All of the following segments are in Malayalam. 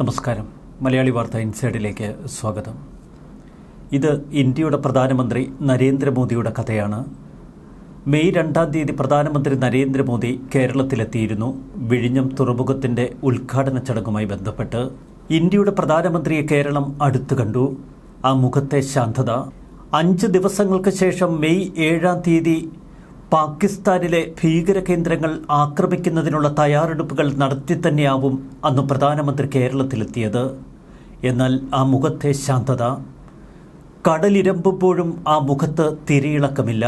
നമസ്കാരം. മലയാളി വാർത്ത ഇൻസൈഡിലേക്ക് സ്വാഗതം. ഇത് ഇന്ത്യയുടെ പ്രധാനമന്ത്രി നരേന്ദ്രമോദിയുടെ കഥയാണ്. മെയ് രണ്ടാം തീയതി പ്രധാനമന്ത്രി നരേന്ദ്രമോദി കേരളത്തിലെത്തിയിരുന്നു. വിഴിഞ്ഞം തുറമുഖത്തിന്റെ ഉദ്ഘാടന ചടങ്ങുമായി ബന്ധപ്പെട്ട് ഇന്ത്യയുടെ പ്രധാനമന്ത്രിയെ കേരളം അടുത്തു കണ്ടു. ആ മുഖത്തെ ശാന്തത. അഞ്ച് ദിവസങ്ങൾക്ക് ശേഷം മെയ് ഏഴാം തീയതി പാകിസ്ഥാനിലെ ഭീകര കേന്ദ്രങ്ങൾ ആക്രമിക്കുന്നതിനുള്ള തയ്യാറെടുപ്പുകൾ നടത്തി തന്നെയാവും അന്ന് പ്രധാനമന്ത്രി കേരളത്തിലെത്തിയത്. എന്നാൽ ആ മുഖത്തെ ശാന്തത കടലിരമ്പുമ്പോഴും ആ മുഖത്ത് തിരയിളക്കമില്ല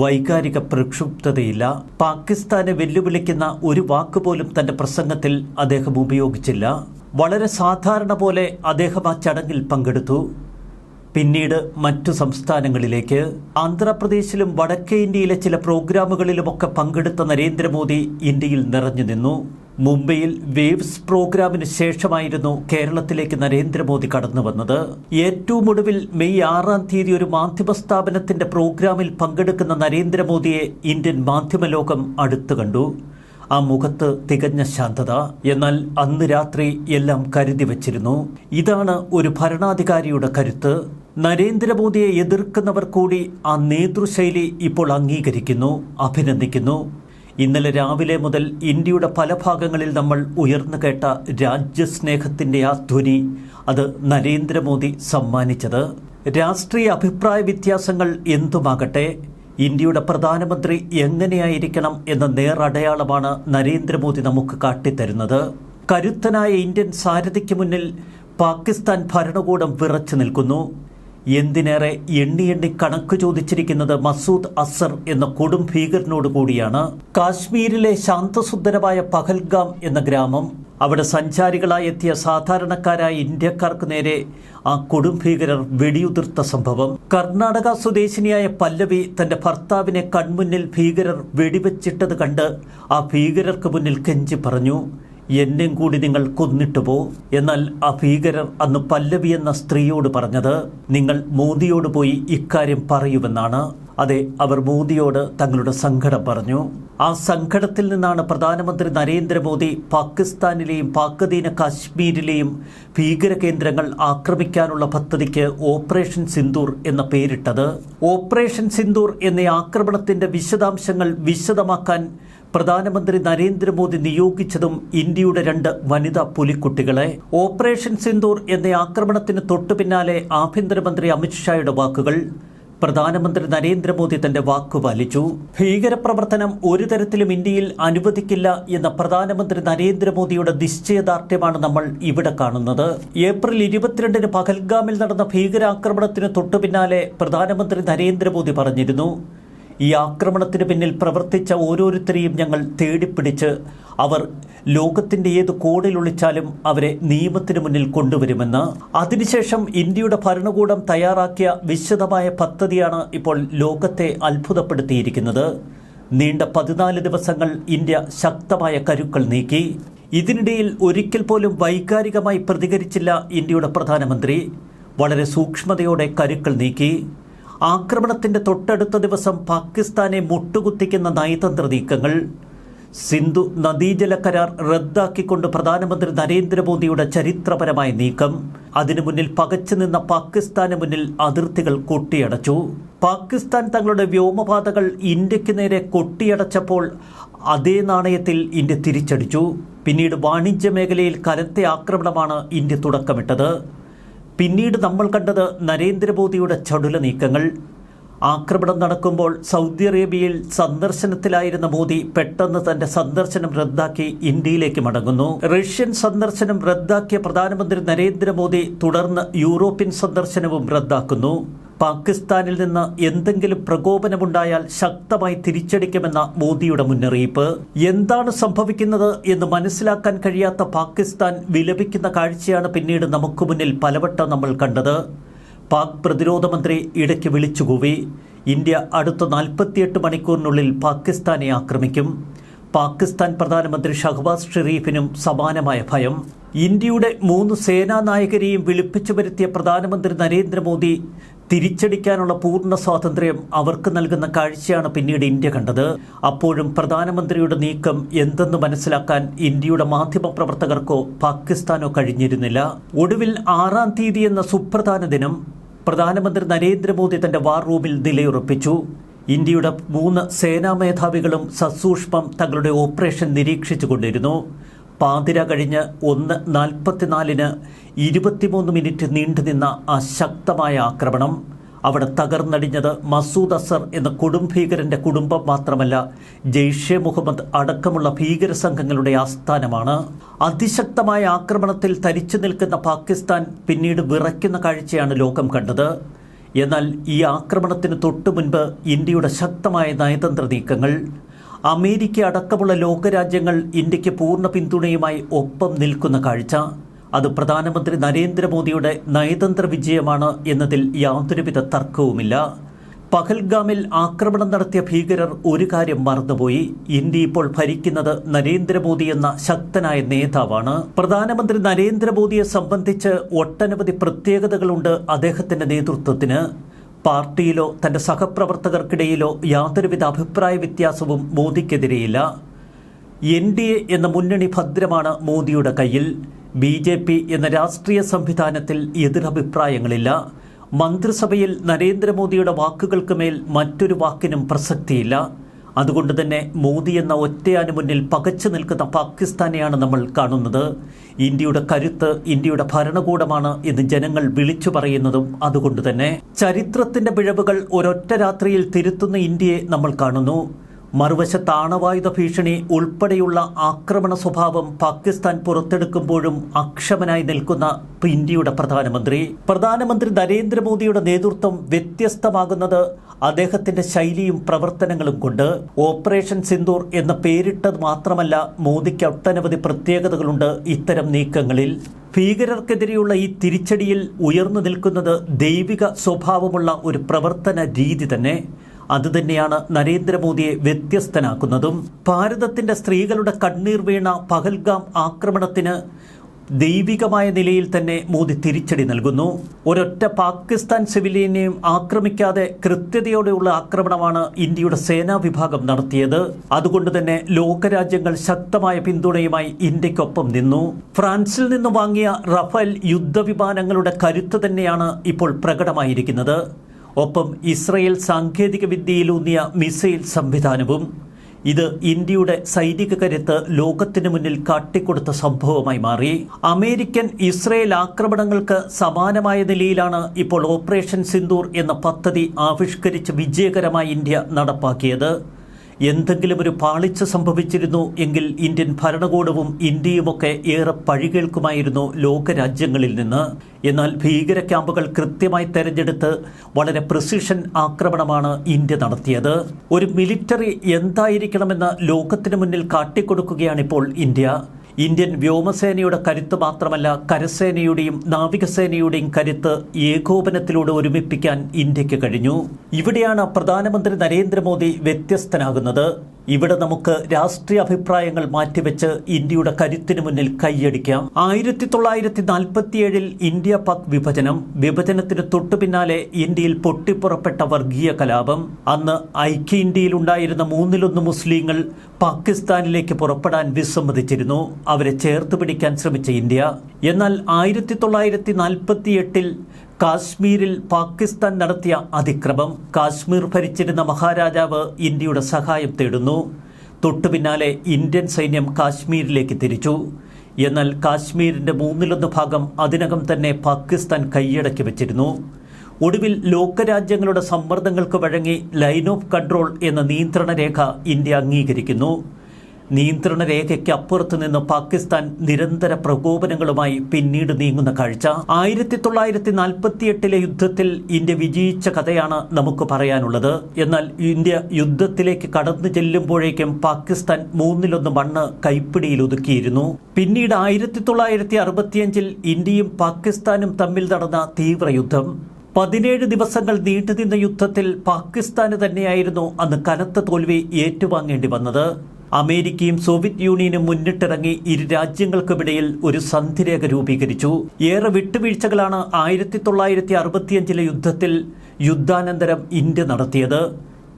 വൈകാരിക പ്രക്ഷുബ്ധതയില്ല. പാകിസ്ഥാനെ വെല്ലുവിളിക്കുന്ന ഒരു വാക്കുപോലും തന്റെ പ്രസംഗത്തിൽ അദ്ദേഹം ഉപയോഗിച്ചില്ല. വളരെ സാധാരണ പോലെ അദ്ദേഹം ആ ചടങ്ങിൽ പങ്കെടുത്തു. പിന്നീട് മറ്റു സംസ്ഥാനങ്ങളിലേക്ക് ആന്ധ്രാപ്രദേശിലും വടക്കേ ഇന്ത്യയിലെ ചില പ്രോഗ്രാമുകളിലുമൊക്കെ പങ്കെടുത്ത നരേന്ദ്രമോദി ഇന്ത്യയിൽ നിറഞ്ഞു നിന്നു. മുംബൈയിൽ വേവ്സ് പ്രോഗ്രാമിന് ശേഷമായിരുന്നു കേരളത്തിലേക്ക് നരേന്ദ്രമോദി കടന്നു വന്നത്. ഏറ്റവും ഒടുവിൽ മെയ് ആറാം തീയതി ഒരു മാധ്യമ സ്ഥാപനത്തിന്റെ പ്രോഗ്രാമിൽ പങ്കെടുക്കുന്ന നരേന്ദ്രമോദിയെ ഇന്ത്യൻ മാധ്യമലോകം അടുത്തു കണ്ടു. ആ മുഖത്ത് തികഞ്ഞ ശാന്തത. എന്നാൽ അന്ന് രാത്രി എല്ലാം കരുതി വച്ചിരുന്നു. ഇതാണ് ഒരു ഭരണാധികാരിയുടെ കരുത്ത്. നരേന്ദ്രമോദിയെ എതിർക്കുന്നവർ കൂടി ആ നേതൃശൈലി ഇപ്പോൾ അംഗീകരിക്കുന്നു അഭിനന്ദിക്കുന്നു. ഇന്നലെ രാവിലെ മുതൽ ഇന്ത്യയുടെ പല ഭാഗങ്ങളിൽ നമ്മൾ ഉയർന്നു കേട്ട രാജ്യസ്നേഹത്തിന്റെ ആ ധ്വനി അത് നരേന്ദ്രമോദി സമ്മാനിച്ചത്. രാഷ്ട്രീയ അഭിപ്രായ വ്യത്യാസങ്ങൾ എന്തുമാകട്ടെ ഇന്ത്യയുടെ പ്രധാനമന്ത്രി എങ്ങനെയായിരിക്കണം എന്ന നേറടയാളമാണ് നരേന്ദ്രമോദി നമുക്ക് കാട്ടിത്തരുന്നത്. കരുത്തനായ ഇന്ത്യൻ സാരഥിക്ക് മുന്നിൽ പാകിസ്ഥാൻ ഭരണകൂടം വിറച്ചു നിൽക്കുന്നു. എന്തിനേറെ എണ്ണി എണ്ണി കണക്ക് ചോദിച്ചിരിക്കുന്നത് മസൂദ് അസർ എന്ന കൊടും ഭീകരനോട് കൂടിയാണ്. കാശ്മീരിലെ ശാന്തസുന്ദരമായ പഹൽഗാം എന്ന ഗ്രാമം അവിടെ സഞ്ചാരികളായി എത്തിയ സാധാരണക്കാരായ ഇന്ത്യക്കാർക്ക് നേരെ ആ കൊടും ഭീകരർ വെടിയുതിർത്ത സംഭവം. കർണാടക സ്വദേശിനിയായ പല്ലവി തന്റെ ഭർത്താവിനെ കൺമുന്നിൽ ഭീകരർ വെടിവെച്ചിട്ടത് കണ്ട് ആ ഭീകരർക്ക് മുന്നിൽ കെഞ്ചി പറഞ്ഞു എന്നെയും കൂടി നിങ്ങൾ കൊന്നിട്ടു പോ എന്നാൽ ആ ഭീകരർ അന്ന് പല്ലവി എന്ന സ്ത്രീയോട് പറഞ്ഞത് നിങ്ങൾ മോദിയോട് പോയി ഇക്കാര്യം പറയുമെന്നാണ്. അതെ അവർ മോദിയോട് തങ്ങളുടെ സങ്കടം പറഞ്ഞു. ആ സങ്കടത്തിൽ നിന്നാണ് പ്രധാനമന്ത്രി നരേന്ദ്രമോദി പാകിസ്ഥാനിലെയും പാക്കധീന കാശ്മീരിലെയും ഭീകര കേന്ദ്രങ്ങൾ ആക്രമിക്കാനുള്ള പദ്ധതിക്ക് ഓപ്പറേഷൻ സിന്ദൂർ എന്ന പേരിട്ടത്. ഓപ്പറേഷൻ സിന്ദൂർ എന്ന ആക്രമണത്തിന്റെ വിശദാംശങ്ങൾ വിശദമാക്കാൻ പ്രധാനമന്ത്രി നരേന്ദ്രമോദി നിയോഗിച്ചതും ഇന്ത്യയുടെ രണ്ട് വനിതാ പുലിക്കുട്ടികളെ. ഓപ്പറേഷൻ സിന്ദൂർ എന്ന ആക്രമണത്തിന് തൊട്ടു ആഭ്യന്തരമന്ത്രി അമിത്ഷായുടെ വാക്കുകൾ. പ്രധാനമന്ത്രി നരേന്ദ്രമോദി തന്റെ വാക്കു പാലിച്ചു. ഭീകരപ്രവർത്തനം ഒരു തരത്തിലും ഇന്ത്യയിൽ അനുവദിക്കില്ല എന്ന പ്രധാനമന്ത്രി നരേന്ദ്രമോദിയുടെ നിശ്ചയദാർഢ്യമാണ് നമ്മൾ ഇവിടെ കാണുന്നത്. ഏപ്രിൽ ഇരുപത്തിരണ്ടിന് പഹൽഗാമിൽ നടന്ന ഭീകരാക്രമണത്തിന് തൊട്ടു പിന്നാലെ പ്രധാനമന്ത്രി നരേന്ദ്രമോദി പറഞ്ഞിരുന്നു ഈ ആക്രമണത്തിന് പിന്നിൽ പ്രവർത്തിച്ച ഓരോരുത്തരെയും ഞങ്ങൾ തേടിപ്പിടിച്ച് അവർ ലോകത്തിന്റെ ഏത് കോടിലൊളിച്ചാലും അവരെ നിയമത്തിന് മുന്നിൽ കൊണ്ടുവരുമെന്ന്. അതിനുശേഷം ഇന്ത്യയുടെ ഭരണകൂടം തയ്യാറാക്കിയ വിശദമായ പദ്ധതിയാണ് ഇപ്പോൾ ലോകത്തെ അത്ഭുതപ്പെടുത്തിയിരിക്കുന്നത്. നീണ്ട പതിനാല് ദിവസങ്ങൾ ഇന്ത്യ ശക്തമായ കരുക്കൾ നീക്കി. ഇതിനിടയിൽ ഒരിക്കൽ പോലും വൈകാരികമായി പ്രതികരിച്ചില്ല ഇന്ത്യയുടെ പ്രധാനമന്ത്രി. വളരെ സൂക്ഷ്മതയോടെ കരുക്കൾ നീക്കി. ആക്രമണത്തിന്റെ തൊട്ടടുത്ത ദിവസം പാകിസ്ഥാനെ മുട്ടുകുത്തിക്കുന്ന നയതന്ത്ര നീക്കങ്ങൾ. സിന്ധു നദീജല കരാർ റദ്ദാക്കിക്കൊണ്ട് പ്രധാനമന്ത്രി നരേന്ദ്രമോദിയുടെ ചരിത്രപരമായ നീക്കം. അതിനു മുന്നിൽ പകച്ചു നിന്ന പാകിസ്ഥാന് മുന്നിൽ അതിർത്തികൾ കൊട്ടിയടച്ചു. പാകിസ്ഥാൻ തങ്ങളുടെ വ്യോമപാതകൾ ഇന്ത്യയ്ക്ക് നേരെ കൊട്ടിയടച്ചപ്പോൾ അതേ നാണയത്തിൽ ഇന്ത്യ തിരിച്ചടിച്ചു. പിന്നീട് വാണിജ്യ മേഖലയിൽ കനത്തെ ആക്രമണമാണ് ഇന്ത്യ തുടക്കമിട്ടത്. പിന്നീട് നമ്മൾ കണ്ടത് നരേന്ദ്രമോദിയുടെ ചടുല നീക്കങ്ങൾ. ആക്രമണം നടക്കുമ്പോൾ സൗദി അറേബ്യയിൽ സന്ദർശനത്തിലായിരുന്ന മോദി പെട്ടെന്ന് തന്റെ സന്ദർശനം റദ്ദാക്കി ഇന്ത്യയിലേക്ക് മടങ്ങുന്നു. റഷ്യൻ സന്ദർശനം റദ്ദാക്കിയ പ്രധാനമന്ത്രി നരേന്ദ്രമോദി തുടർന്ന് യൂറോപ്യൻ സന്ദർശനവും റദ്ദാക്കുന്നു. പാകിസ്ഥാനിൽ നിന്ന് എന്തെങ്കിലും പ്രകോപനമുണ്ടായാൽ ശക്തമായി തിരിച്ചടിക്കുമെന്ന മോദിയുടെ മുന്നറിയിപ്പ്. എന്താണ് സംഭവിക്കുന്നത് എന്ന് മനസ്സിലാക്കാൻ കഴിയാത്ത പാകിസ്ഥാൻ വിലപിക്കുന്ന കാഴ്ചയാണ് പിന്നീട് നമുക്ക് മുന്നിൽ പലവട്ടം നമ്മൾ കണ്ടത്. പാക് പ്രതിരോധ മന്ത്രി ഇടയ്ക്ക് വിളിച്ചുകൂവി. ഇന്ത്യ അടുത്ത നാൽപ്പത്തിയെട്ട് മണിക്കൂറിനുള്ളിൽ പാകിസ്ഥാനെ ആക്രമിക്കും. പാകിസ്ഥാൻ പ്രധാനമന്ത്രി ഷഹബാസ് ഷെരീഫിനും സമാനമായ ഭയം. ഇന്ത്യയുടെ മൂന്ന് സേനാ നായകരെയും വിളിപ്പിച്ചു വരുത്തിയ പ്രധാനമന്ത്രി നരേന്ദ്രമോദി തിരിച്ചടിക്കാനുള്ള പൂർണ സ്വാതന്ത്ര്യം അവർക്ക് നൽകുന്ന കാഴ്ചയാണ് പിന്നീട് ഇന്ത്യ കണ്ടത്. അപ്പോഴും പ്രധാനമന്ത്രിയുടെ നീക്കം എന്തെന്ന് മനസ്സിലാക്കാൻ ഇന്ത്യയുടെ മാധ്യമപ്രവർത്തകർക്കോ പാകിസ്ഥാനോ കഴിഞ്ഞിരുന്നില്ല. ഒടുവിൽ ആറാം തീയതി എന്ന സുപ്രധാന ദിനം പ്രധാനമന്ത്രി നരേന്ദ്രമോദി തന്റെ വാർ റൂമിൽ നിലയുറപ്പിച്ചു. ഇന്ത്യയുടെ മൂന്ന് സേനാ മേധാവികളും സസൂക്ഷ്മം തങ്ങളുടെ ഓപ്പറേഷൻ നിരീക്ഷിച്ചു കൊണ്ടിരുന്നു പാതിര കഴിഞ്ഞ് ഒന്ന് നാൽപ്പത്തിനാലിന് ഇരുപത്തിമൂന്ന് മിനിറ്റ് നീണ്ടുനിന്ന അശക്തമായ ശക്തമായ ആക്രമണം. അവിടെ തകർന്നടിഞ്ഞത് മസൂദ് അസർ എന്ന കൊടുംഭീകരന്റെ കുടുംബം മാത്രമല്ല ജെയ്ഷെ മുഹമ്മദ് അടക്കമുള്ള ഭീകര സംഘങ്ങളുടെ ആസ്ഥാനമാണ്. അതിശക്തമായ ആക്രമണത്തിൽ തരിച്ചു നിൽക്കുന്ന പാകിസ്ഥാൻ പിന്നീട് വിറയ്ക്കുന്ന കാഴ്ചയാണ് ലോകം കണ്ടത്. എന്നാൽ ഈ ആക്രമണത്തിന് തൊട്ടു മുൻപ് ഇന്ത്യയുടെ ശക്തമായ നയതന്ത്ര നീക്കങ്ങൾ അമേരിക്ക അടക്കമുള്ള ലോകരാജ്യങ്ങൾ ഇന്ത്യയ്ക്ക് പൂർണ പിന്തുണയുമായി ഒപ്പം നിൽക്കുന്ന കാഴ്ച അത് പ്രധാനമന്ത്രി നരേന്ദ്രമോദിയുടെ നയതന്ത്ര വിജയമാണ് എന്നതിൽ യാതൊരുവിധ തർക്കവുമില്ല. പഹൽഗാമിൽ ആക്രമണം നടത്തിയ ഭീകരർ ഒരു കാര്യം മറന്നുപോയി. ഇന്ത്യ ഇപ്പോൾ ഭരിക്കുന്നത് നരേന്ദ്രമോദി എന്ന ശക്തനായ നേതാവാണ്. പ്രധാനമന്ത്രി നരേന്ദ്രമോദിയെ സംബന്ധിച്ച് ഒട്ടനവധി പ്രത്യേകതകളുണ്ട് അദ്ദേഹത്തിന്റെ നേതൃത്വത്തിന്. പാർട്ടിയിലോ തന്റെ സഹപ്രവർത്തകർക്കിടയിലോ യാതൊരുവിധ അഭിപ്രായ വ്യത്യാസവും മോദിക്കെതിരെയില്ല. എൻ ഡി എ എന്ന മുന്നണി ഭദ്രമാണ് മോദിയുടെ കയ്യിൽ. ബി ജെ പി എന്ന രാഷ്ട്രീയ സംവിധാനത്തിൽ എതിരഭിപ്രായങ്ങളില്ല. മന്ത്രിസഭയിൽ നരേന്ദ്രമോദിയുടെ വാക്കുകൾക്ക് മേൽ മറ്റൊരു വാക്കിനും പ്രസക്തിയില്ല. അതുകൊണ്ട് തന്നെ മോദി എന്ന ഒറ്റയാന് മുന്നിൽ പകച്ചു നിൽക്കുന്ന പാകിസ്ഥാനെയാണ് നമ്മൾ കാണുന്നത്. ഇന്ത്യയുടെ കരുത്ത് ഇന്ത്യയുടെ ഭരണകൂടമാണ് എന്ന് ജനങ്ങൾ വിളിച്ചു പറയുന്നതും അതുകൊണ്ട് തന്നെ. ചരിത്രത്തിന്റെ പിഴവുകൾ ഒരൊറ്റ രാത്രിയിൽ തിരുത്തുന്ന ഇന്ത്യയെ നമ്മൾ കാണുന്നു. മറുവശത്ത് ആണവായുധ ഭീഷണി ഉൾപ്പെടെയുള്ള ആക്രമണ സ്വഭാവം പാകിസ്ഥാൻ പുറത്തെടുക്കുമ്പോഴും അക്ഷമനായി നിൽക്കുന്ന ഇന്ത്യയുടെ പ്രധാനമന്ത്രി. പ്രധാനമന്ത്രി നരേന്ദ്രമോദിയുടെ നേതൃത്വം വ്യത്യസ്തമാകുന്നത് അദ്ദേഹത്തിന്റെ ശൈലിയും പ്രവർത്തനങ്ങളും കൊണ്ട്. ഓപ്പറേഷൻ സിന്ദൂർ എന്ന പേരിട്ടത് മാത്രമല്ല മോദിക്ക് ഒട്ടനവധി പ്രത്യേകതകളുണ്ട് ഇത്തരം നീക്കങ്ങളിൽ. ഭീകരർക്കെതിരെയുള്ള ഈ തിരിച്ചടിയിൽ ഉയർന്നു നിൽക്കുന്നത് ദൈവിക സ്വഭാവമുള്ള ഒരു പ്രവർത്തന രീതി തന്നെ. അതുതന്നെയാണ് നരേന്ദ്രമോദിയെ വ്യത്യസ്തനാക്കുന്നതും. ഭാരതത്തിന്റെ സ്ത്രീകളുടെ കണ്ണീർ വീണ പഹൽഗാം ആക്രമണത്തിന് ദൈവികമായ നിലയിൽ തന്നെ മോദി തിരിച്ചടി നൽകുന്നു. ഒരൊറ്റ പാകിസ്ഥാൻ സിവിലിയനെയും ആക്രമിക്കാതെ കൃത്യതയോടെയുള്ള ആക്രമണമാണ് ഇന്ത്യയുടെ സേനാ വിഭാഗം നടത്തിയത്. അതുകൊണ്ട് തന്നെ ലോകരാജ്യങ്ങൾ ശക്തമായ പിന്തുണയുമായി ഇന്ത്യക്കൊപ്പം നിന്നു. ഫ്രാൻസിൽ നിന്ന് വാങ്ങിയ റഫേൽ യുദ്ധവിമാനങ്ങളുടെ കരുത്ത് തന്നെയാണ് ഇപ്പോൾ പ്രകടമായിരിക്കുന്നത്. ഒപ്പം ഇസ്രയേൽ സാങ്കേതിക വിദ്യയിലൂന്നിയ മിസൈൽ സംവിധാനവും ഇത് ഇന്ത്യയുടെ സൈനിക കരുത്ത് ലോകത്തിന് മുന്നിൽ കാട്ടിക്കൊടുത്ത സംഭവമായി മാറി. അമേരിക്കൻ ഇസ്രയേൽ ആക്രമണങ്ങൾക്ക് സമാനമായ നിലയിലാണ് ഇപ്പോൾ ഓപ്പറേഷൻ സിന്ദൂർ എന്ന പദ്ധതി ആവിഷ്കരിച്ച് വിജയകരമായി ഇന്ത്യ നടപ്പാക്കിയത്. എന്തെങ്കിലും ഒരു പാളിച്ച സംഭവിച്ചിരുന്നു എങ്കിൽ ഇന്ത്യൻ ഭരണകൂടവും ഇന്ത്യയുമൊക്കെ ഏറെ പഴികേൾക്കുമായിരുന്നു ലോകരാജ്യങ്ങളിൽ നിന്ന്. എന്നാൽ ഭീകര ക്യാമ്പുകൾ കൃത്യമായി തെരഞ്ഞെടുത്ത് വളരെ പ്രിസിഷൻ ആക്രമണമാണ് ഇന്ത്യ നടത്തിയത്. ഒരു മിലിറ്ററി എന്തായിരിക്കണമെന്ന് ലോകത്തിന് മുന്നിൽ കാട്ടിക്കൊടുക്കുകയാണിപ്പോൾ ഇന്ത്യ. ഇന്ത്യൻ വ്യോമസേനയുടെ കരുത്ത് മാത്രമല്ല കരസേനയുടെയും നാവികസേനയുടെയും കരുത്ത് ഏകോപനത്തിലൂടെ ഒരുമിപ്പിക്കാൻ ഇന്ത്യയ്ക്ക് കഴിഞ്ഞു. ഇവിടെയാണ് പ്രധാനമന്ത്രി നരേന്ദ്രമോദി വ്യത്യസ്തനാകുന്നത്. ഇവിടെ നമുക്ക് രാഷ്ട്രീയ അഭിപ്രായങ്ങൾ മാറ്റിവെച്ച് ഇന്ത്യയുടെ കരുത്തിന് മുന്നിൽ കൈയടിക്കാം. ആയിരത്തി തൊള്ളായിരത്തി നാൽപ്പത്തിയേഴിൽ ഇന്ത്യ പാക് വിഭജനം. വിഭജനത്തിന് തൊട്ടു പിന്നാലെ ഇന്ത്യയിൽ പൊട്ടിപ്പുറപ്പെട്ട വർഗീയ കലാപം. അന്ന് ഐക്യ ഇന്ത്യയിലുണ്ടായിരുന്ന മൂന്നിലൊന്ന് മുസ്ലിങ്ങൾ പാകിസ്ഥാനിലേക്ക് പുറപ്പെടാൻ വിസമ്മതിച്ചിരുന്നു. അവരെ ചേർത്ത് പിടിക്കാൻ ശ്രമിച്ച ഇന്ത്യ. എന്നാൽ ആയിരത്തി തൊള്ളായിരത്തി നാൽപ്പത്തിയെട്ടിൽ കാശ്മീരിൽ പാകിസ്ഥാൻ നടത്തിയ അതിക്രമം കാശ്മീർ ഭരിച്ചിരുന്ന മഹാരാജാവ് ഇന്ത്യയുടെ സഹായം തേടുന്നു. തൊട്ടു പിന്നാലെ ഇന്ത്യൻ സൈന്യം കാശ്മീരിലേക്ക് തിരിച്ചു. എന്നാൽ കാശ്മീരിന്റെ മൂന്നിലൊന്ന് ഭാഗം അതിനകം തന്നെ പാകിസ്ഥാൻ കൈയടക്കി വെച്ചിരുന്നു. ഒടുവിൽ ലോകരാജ്യങ്ങളുടെ സമ്മർദ്ദങ്ങൾക്ക് വഴങ്ങി ലൈൻ ഓഫ് കൺട്രോൾ എന്ന നിയന്ത്രണ രേഖ ഇന്ത്യ അംഗീകരിക്കുന്നു. നിയന്ത്രണ രേഖയ്ക്ക് അപ്പുറത്ത് നിന്ന് പാകിസ്ഥാൻ നിരന്തര പ്രകോപനങ്ങളുമായി പിന്നീട് നീങ്ങുന്ന കാഴ്ച. ആയിരത്തി തൊള്ളായിരത്തി നാൽപ്പത്തിയെട്ടിലെ യുദ്ധത്തിൽ ഇന്ത്യ വിജയിച്ച കഥയാണ് നമുക്ക് പറയാനുള്ളത്. എന്നാൽ ഇന്ത്യ യുദ്ധത്തിലേക്ക് കടന്നു ചെല്ലുമ്പോഴേക്കും പാകിസ്ഥാൻ മൂന്നിലൊന്ന് മണ്ണ് കൈപ്പിടിയിൽ ഒതുക്കിയിരുന്നു. പിന്നീട് ആയിരത്തി തൊള്ളായിരത്തി അറുപത്തിയഞ്ചിൽ ഇന്ത്യയും പാകിസ്ഥാനും തമ്മിൽ നടന്ന തീവ്ര യുദ്ധം പതിനേഴ് ദിവസങ്ങൾ നീണ്ടുനിന്ന യുദ്ധത്തിൽ പാകിസ്ഥാന് തന്നെയായിരുന്നു അന്ന് കനത്ത തോൽവി ഏറ്റുവാങ്ങേണ്ടി വന്നത്. അമേരിക്കയും സോവിയറ്റ് യൂണിയനും മുന്നിട്ടിറങ്ങി ഇരു രാജ്യങ്ങൾക്കുമിടയിൽ ഒരു സന്ധിരേഖ രൂപീകരിച്ചു. ഏറെ വിട്ടുവീഴ്ചകളാണ് ആയിരത്തി തൊള്ളായിരത്തി അറുപത്തിയഞ്ചിലെ യുദ്ധത്തിൽ യുദ്ധാനന്തരം ഇന്ത്യ നടത്തിയത്.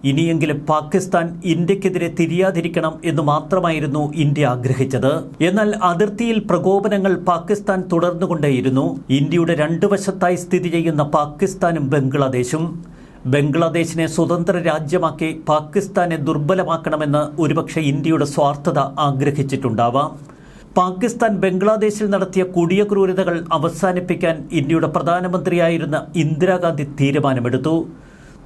ഇനിയെങ്കിലും പാകിസ്ഥാൻ ഇന്ത്യക്കെതിരെ തിരിയാതിരിക്കണം എന്ന് മാത്രമായിരുന്നു ഇന്ത്യ ആഗ്രഹിച്ചത്. എന്നാൽ അതിർത്തിയിൽ പ്രകോപനങ്ങൾ പാകിസ്ഥാൻ തുടർന്നുകൊണ്ടേയിരുന്നു. ഇന്ത്യയുടെ രണ്ടു വശത്തായി സ്ഥിതി ചെയ്യുന്ന പാകിസ്ഥാനും ബംഗ്ലാദേശും. ബംഗ്ലാദേശിനെ സ്വതന്ത്ര രാജ്യമാക്കി പാകിസ്ഥാനെ ദുർബലമാക്കണമെന്ന് ഒരുപക്ഷെ ഇന്ത്യയുടെ സ്വാർത്ഥത ആഗ്രഹിച്ചിട്ടുണ്ടാവാം. പാകിസ്ഥാൻ ബംഗ്ലാദേശിൽ നടത്തിയ കൊടിയ ക്രൂരതകൾ അവസാനിപ്പിക്കാൻ ഇന്ത്യയുടെ പ്രധാനമന്ത്രിയായിരുന്ന ഇന്ദിരാഗാന്ധി തീരുമാനമെടുത്തു.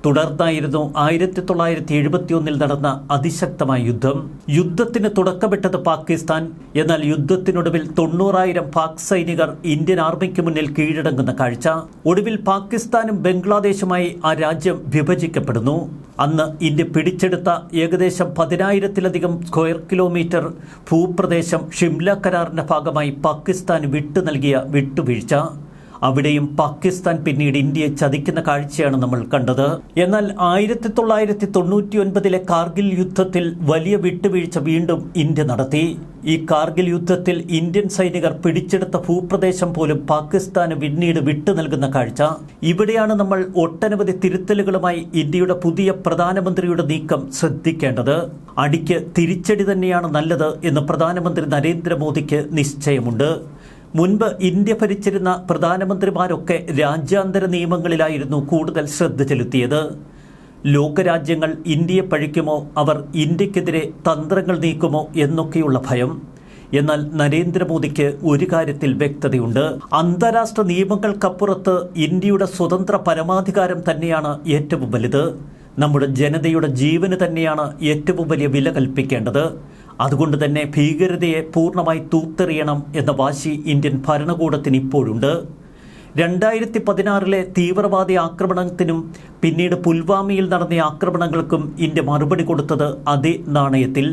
തുടർന്നായിരുന്നു ആയിരത്തി തൊള്ളായിരത്തി എഴുപത്തിയൊന്നിൽ നടന്ന അതിശക്തമായ യുദ്ധം. യുദ്ധത്തിന് തുടക്കമിട്ടത് പാകിസ്ഥാൻ. എന്നാൽ യുദ്ധത്തിനൊടുവിൽ തൊണ്ണൂറായിരം പാക് സൈനികർ ഇന്ത്യൻ ആർമിക്ക് മുന്നിൽ കീഴടങ്ങുന്ന കാഴ്ച. ഒടുവിൽ പാകിസ്ഥാനും ബംഗ്ലാദേശുമായി ആ രാജ്യം വിഭജിക്കപ്പെടുന്നു. അന്ന് ഇന്ത്യ പിടിച്ചെടുത്ത ഏകദേശം പതിനായിരത്തിലധികം സ്ക്വയർ കിലോമീറ്റർ ഭൂപ്രദേശം ഷിംല കരാറിന്റെ ഭാഗമായി പാകിസ്ഥാൻ വിട്ടു നൽകിയ വിട്ടുവീഴ്ച. അവിടെയും പാകിസ്ഥാൻ പിന്നീട് ഇന്ത്യയെ ചതിക്കുന്ന കാഴ്ചയാണ് നമ്മൾ കണ്ടത്. എന്നാൽ ആയിരത്തി തൊള്ളായിരത്തി തൊണ്ണൂറ്റി ഒൻപതിലെ കാർഗിൽ യുദ്ധത്തിൽ വലിയ വിട്ടുവീഴ്ച വീണ്ടും ഇന്ത്യ നടത്തി. ഈ കാർഗിൽ യുദ്ധത്തിൽ ഇന്ത്യൻ സൈനികർ പിടിച്ചെടുത്ത ഭൂപ്രദേശം പോലും പാകിസ്ഥാന് പിന്നീട് വിട്ടു നൽകുന്ന കാഴ്ച. ഇവിടെയാണ് നമ്മൾ ഒട്ടനവധി തിരുത്തലുകളുമായി ഇന്ത്യയുടെ പുതിയ പ്രധാനമന്ത്രിയുടെ നീക്കം ശ്രദ്ധിക്കേണ്ടത്. അടിക്ക് തിരിച്ചടി തന്നെയാണ് നല്ലത് എന്ന് പ്രധാനമന്ത്രി നരേന്ദ്രമോദിക്ക് നിശ്ചയമുണ്ട്. മുൻപ് ഇന്ത്യ ഭരിച്ചിരുന്ന പ്രധാനമന്ത്രിമാരൊക്കെ രാജ്യാന്തര നിയമങ്ങളിലായിരുന്നു കൂടുതൽ ശ്രദ്ധ ചെലുത്തിയത്. ലോകരാജ്യങ്ങൾ ഇന്ത്യയെ പഴിക്കുമോ? അവർ ഇന്ത്യക്കെതിരെ തന്ത്രങ്ങൾ നീക്കുമോ? എന്നൊക്കെയുള്ള ഭയം. എന്നാൽ നരേന്ദ്രമോദിക്ക് ഒരു കാര്യത്തിൽ വ്യക്തതയുണ്ട്. അന്താരാഷ്ട്ര നിയമങ്ങൾക്കപ്പുറത്ത് ഇന്ത്യയുടെ സ്വതന്ത്ര പരമാധികാരം തന്നെയാണ് ഏറ്റവും വലുത്. നമ്മുടെ ജനതയുടെ ജീവന് തന്നെയാണ് ഏറ്റവും വലിയ വില കൽപ്പിക്കേണ്ടത്. അതുകൊണ്ട് തന്നെ ഭീകരതയെ പൂർണമായി തൂത്തെറിയണം എന്ന വാശി ഇന്ത്യൻ ഭരണകൂടത്തിന് ഇപ്പോഴുണ്ട്. രണ്ടായിരത്തി പതിനാറിലെ തീവ്രവാദി ആക്രമണത്തിനും പിന്നീട് പുൽവാമയിൽ നടന്ന ആക്രമണങ്ങൾക്കും ഇന്ത്യ മറുപടി കൊടുത്തത് അതേ നാണയത്തിൽ.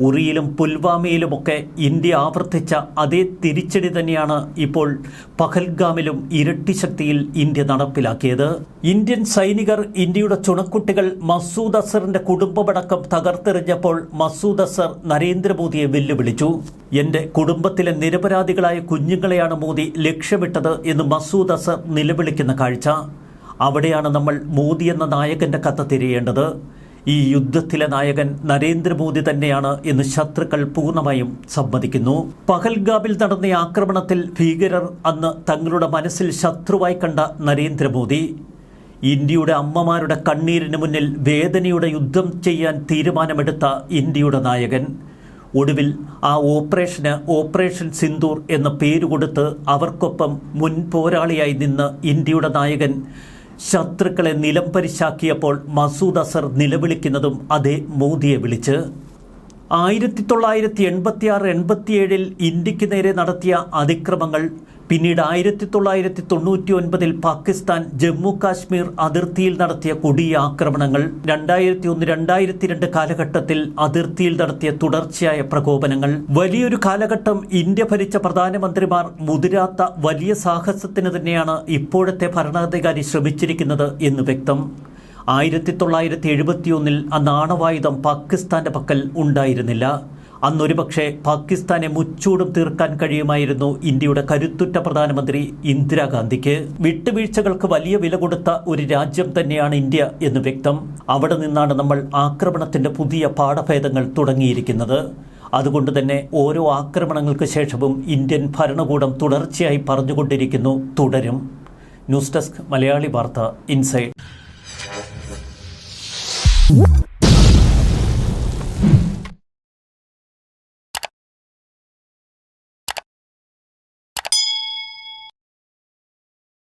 ഉറിയിലും പുൽവാമയിലുമൊക്കെ ഇന്ത്യ ആവർത്തിച്ച അതേ തിരിച്ചടി തന്നെയാണ് ഇപ്പോൾ പഹൽഗാമിലും ഇരട്ടി ശക്തിയിൽ ഇന്ത്യ നടപ്പിലാക്കിയത്. ഇന്ത്യൻ സൈനികർ ഇന്ത്യയുടെ ചുണക്കുട്ടികൾ മസൂദ് അസറിന്റെ കുടുംബമടക്കം തകർത്തെറിഞ്ഞപ്പോൾ മസൂദ് അസർ നരേന്ദ്രമോദിയെ വെല്ലുവിളിച്ചു. എന്റെ കുടുംബത്തിലെ നിരപരാധികളായ കുഞ്ഞുങ്ങളെയാണ് മോദി ലക്ഷ്യമിട്ടത് എന്ന് മസൂദ് അസർ നിലവിളിക്കുന്ന കാഴ്ച. അവിടെയാണ് നമ്മൾ മോദി എന്ന നായകന്റെ കഥ തിരയേണ്ടത്. ഈ യുദ്ധത്തിലെ നായകൻ നരേന്ദ്രമോദി തന്നെയാണ് എന്ന് ശത്രുക്കൾ പൂർണമായും സമ്മതിക്കുന്നു. പഹൽഗാബിൽ നടന്ന ആക്രമണത്തിൽ ഭീകരർ അന്ന് തങ്ങളുടെ മനസ്സിൽ ശത്രുവായി കണ്ട നരേന്ദ്രമോദി ഇന്ത്യയുടെ അമ്മമാരുടെ കണ്ണീരിന് മുന്നിൽ വേദനയുടെ യുദ്ധം ചെയ്യാൻ തീരുമാനമെടുത്ത ഇന്ത്യയുടെ നായകൻ. ഒടുവിൽ ആ ഓപ്പറേഷന് ഓപ്പറേഷൻ സിന്ദൂർ എന്ന പേര് കൊടുത്ത് അവർക്കൊപ്പം മുൻ പോരാളിയായി നിന്ന് ഇന്ത്യയുടെ നായകൻ ശത്രുക്കളെ നിലംപരിശാക്കിയപ്പോൾ മസൂദ് അസർ നിലവിളിക്കുന്നതും അതേ മോദിയെ വിളിച്ച്. ആയിരത്തി തൊള്ളായിരത്തി എൺപത്തിയാറ് എൺപത്തിയേഴിൽ ഇന്ത്യയ്ക്ക് നേരെ നടത്തിയ അതിക്രമങ്ങൾ പിന്നീട് ആയിരത്തി തൊള്ളായിരത്തി തൊണ്ണൂറ്റി ഒൻപതിൽ പാകിസ്ഥാൻ ജമ്മു കാശ്മീർ അതിർത്തിയിൽ നടത്തിയ കൊടിയ ആക്രമണങ്ങൾ രണ്ടായിരത്തി ഒന്ന് രണ്ടായിരത്തി രണ്ട് കാലഘട്ടത്തിൽ അതിർത്തിയിൽ നടത്തിയ തുടർച്ചയായ പ്രകോപനങ്ങൾ. വലിയൊരു കാലഘട്ടം ഇന്ത്യ ഭരിച്ച പ്രധാനമന്ത്രിമാർ മുതിരാത്ത വലിയ സാഹസത്തിന് തന്നെയാണ് ഇപ്പോഴത്തെ ഭരണാധികാരി ശ്രമിച്ചിരിക്കുന്നത് എന്ന് വ്യക്തം. ആയിരത്തി തൊള്ളായിരത്തി എഴുപത്തിയൊന്നിൽ അന്ന് ആണവായുധം പാകിസ്ഥാന്റെ പക്കൽ ഉണ്ടായിരുന്നില്ല. അന്നൊരുപക്ഷെ പാകിസ്ഥാനെ മുച്ചൂടും തീർക്കാൻ കഴിയുമായിരുന്നു ഇന്ത്യയുടെ കരുത്തുറ്റ പ്രധാനമന്ത്രി ഇന്ദിരാഗാന്ധിക്ക്. വിട്ടുവീഴ്ചകൾക്ക് വലിയ വില കൊടുത്ത ഒരു രാജ്യം തന്നെയാണ് ഇന്ത്യ എന്ന് വ്യക്തം. അവിടെ നിന്നാണ് നമ്മൾ ആക്രമണത്തിന്റെ പുതിയ പാഠഭേദങ്ങൾ തുടങ്ങിയിരിക്കുന്നത്. അതുകൊണ്ട് തന്നെ ഓരോ ആക്രമണങ്ങൾക്ക് ശേഷവും ഇന്ത്യൻ ഭരണകൂടം തുടർച്ചയായി പറഞ്ഞുകൊണ്ടിരിക്കുന്നു. തുടരും. ന്യൂസ് ഡെസ്ക് മലയാളി വാർത്ത ഇൻസൈഡ്.